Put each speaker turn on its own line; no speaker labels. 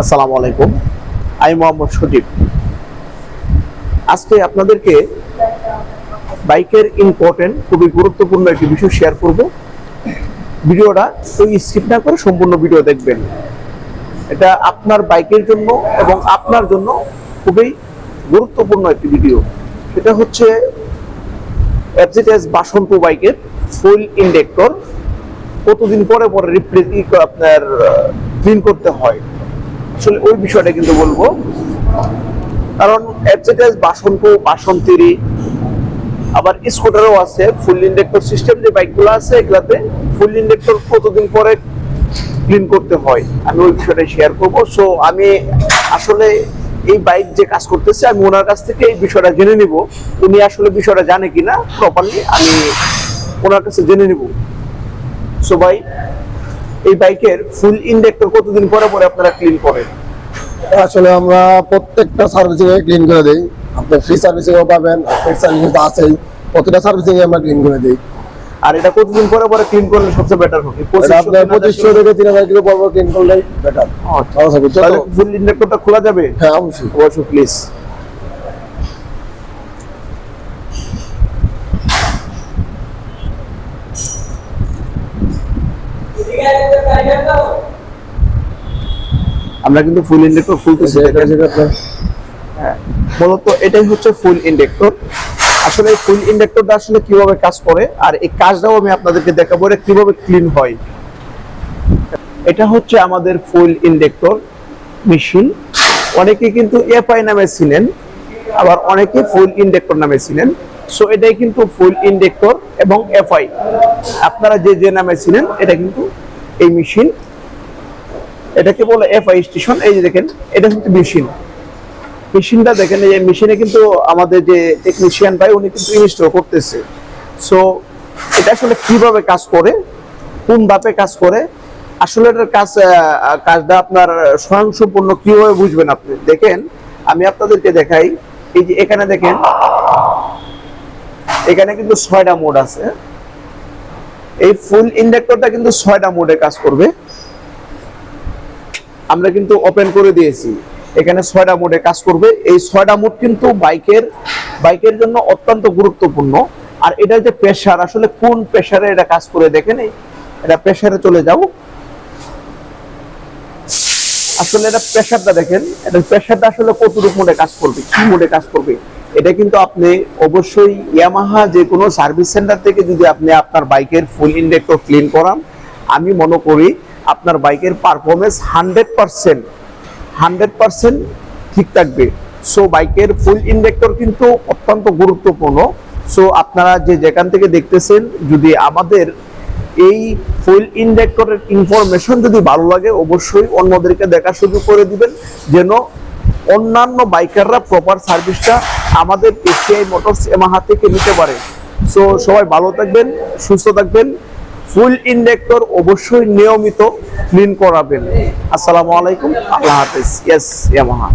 আসসালামু আলাইকুম। আমি মোহাম্মদ সজীব। আজকে আপনাদেরকে বাইকের ইম্পর্টেন্ট খুবই গুরুত্বপূর্ণ একটি বিষয় শেয়ার করব। ভিডিওটা ওই স্কিপ না করে সম্পূর্ণ ভিডিও দেখবেন। এটা আপনার বাইকের জন্য এবং আপনার জন্য খুবই গুরুত্বপূর্ণ একটি ভিডিও সেটা হচ্ছে এফজেডএস বাসন্ত বাইকের ফুল ইন্ডেক্টর কতদিন পরে পরে রিপ্লেস আপনার ক্লিন করতে হয়? আসলে ওই বিষয়টা কিন্তু বলব। কারণ বাসন্ত বাসন্তীরি, আবার স্কুটারও আছে ফুল ইন্ডেক্টর সিস্টেম যে বাইকগুলো আছে এগুলাতে ফুল ইন্ডেক্টর কতদিন পরে ক্লিন করতে হয়, আমি ওই বিষয়টা শেয়ার করব। সো আমি আসলে এই বাইক যে কাজ করতেছে, আমি ওনার কাছ থেকে এই বিষয়টা জেনে নিব। উনি আসলে বিষয়টা জানে কিনা প্রপারলি আমি ওনার কাছে জেনে নিব। সো ভাই এই বাইকের ফুল ইন্ডেক্টর কতদিন পরে পরে আপনারা ক্লিন করেন?
আসলে আমরা প্রত্যেকটা সার্ভিসিং এ ক্লিন করে দেই। আপনি ফ্রি সার্ভিসিং ও পাবেন পেড সার্ভিসিং তো আছেই। প্রতিটা সার্ভিসিং এ আমরা ক্লিন করে দিই।
আর এটা কতদিন পরে পরে ক্লিন করলে সবচেয়ে বেটার হবে?
এটা আপনার পঁচিশশো থেকে তিন হাজার কিলো পর ক্লিন করলেই বেটার
তাহলে ফুল ইন্ডেক্টরটা খোলা যাবে?
হ্যাঁ অবশ্যই।
অবশ্যই প্লিজ আমরা কিন্তু ফুল ইন্ডেক্টর
আপনার
হ্যাঁ, মূলত এটাই হচ্ছে ফুল ইন্ডেক্টর আসলে ফুল ইন্ডেক্টরটা আসলে কীভাবে কাজ করে আর এই কাজটাও আমি আপনাদেরকে দেখাবো এটা কীভাবে ক্লিন হয়। এটা হচ্ছে আমাদের ফুল ইন্ডেক্টর মেশিন অনেকে কিন্তু এফআই নামে ছিলেন আবার অনেকে ফুল ইন্ডেক্টর নামে ছিলেন সো এটাই কিন্তু ফুল ইন্ডেক্টর এবং এফআই আপনারা যে যে নামে ছিলেন এটা কিন্তু এই মেশিন, এটাকে বলে এফআই স্টেশন এই যে দেখেন, এটা কিন্তু মেশিন। মেশিনটা দেখেন, এই মেশিনে কিন্তু আমাদের যে টেকনিশিয়ান ভাই, উনি কিন্তু ইনস্টল করতেছে। সো এটা আসলে কীভাবে কাজ করে, কোন ধাপে কাজ করে, আসলে এটার কাজ কাজটা আপনার স্বয়ংসম্পূর্ণ কীভাবে বুঝবেন আপনি? দেখেন, আমি আপনাদেরকে দেখাই। এই যে এখানে দেখেন, এখানে কিন্তু ছয়টা মোড আছে। এই ফুল ইন্ডাক্টরটা কিন্তু ছয়টা মোডে কাজ করবে। আমরা কিন্তু ওপেন করে দিয়েছি। এখানে ছয়টা মোডে কাজ করবে। এই ছয়টা মোড কিন্তু বাইকের বাইকের জন্য অত্যন্ত গুরুত্বপূর্ণ। আর এটা যে প্রেশার আসলে কোন প্রেশারে এটা কাজ করে দেখেন এটা প্রেশারে চলে যাও। আসলে এটা প্রেসারটা দেখেন, এটা প্রেশারটা আসলে কতটুকু মোডে কাজ করবে, কি মোডে কাজ করবে, এটা কিন্তু আপনি অবশ্যই ইয়ামাহা যে কোনো সার্ভিস সেন্টার থেকে যদি আপনি আপনার বাইকের ফুল ইন্ডেক্টর ক্লিন করান, আমি মনে করি আপনার বাইকের performance hundred percent hundred percent ঠিক থাকবে। সো বাইকের ফুল ইন্ডেক্টর কিন্তু অত্যন্ত গুরুত্বপূর্ণ। সো আপনারা যে যেখান থেকে দেখতেছেন, যদি আমাদের এই ফুল ইন্ডেক্টরের ইনফরমেশন যদি ভালো লাগে, অবশ্যই অন্যদেরকে দেখা শুরু করে দিবেন, যেন অন্যান্য বাইকাররা প্রপার সার্ভিসটা আমাদের এসিআই মোটরস এমাহা থেকে নিতে পারে। সো সবাই ভালো থাকবেন, সুস্থ থাকবেন ফুল ইন্ডেক্টর অবশ্যই নিয়মিত ক্লিন করাবেন। আসসালামু আলাইকুম, আল্লাহ হাফেজ। Yes Yamaha.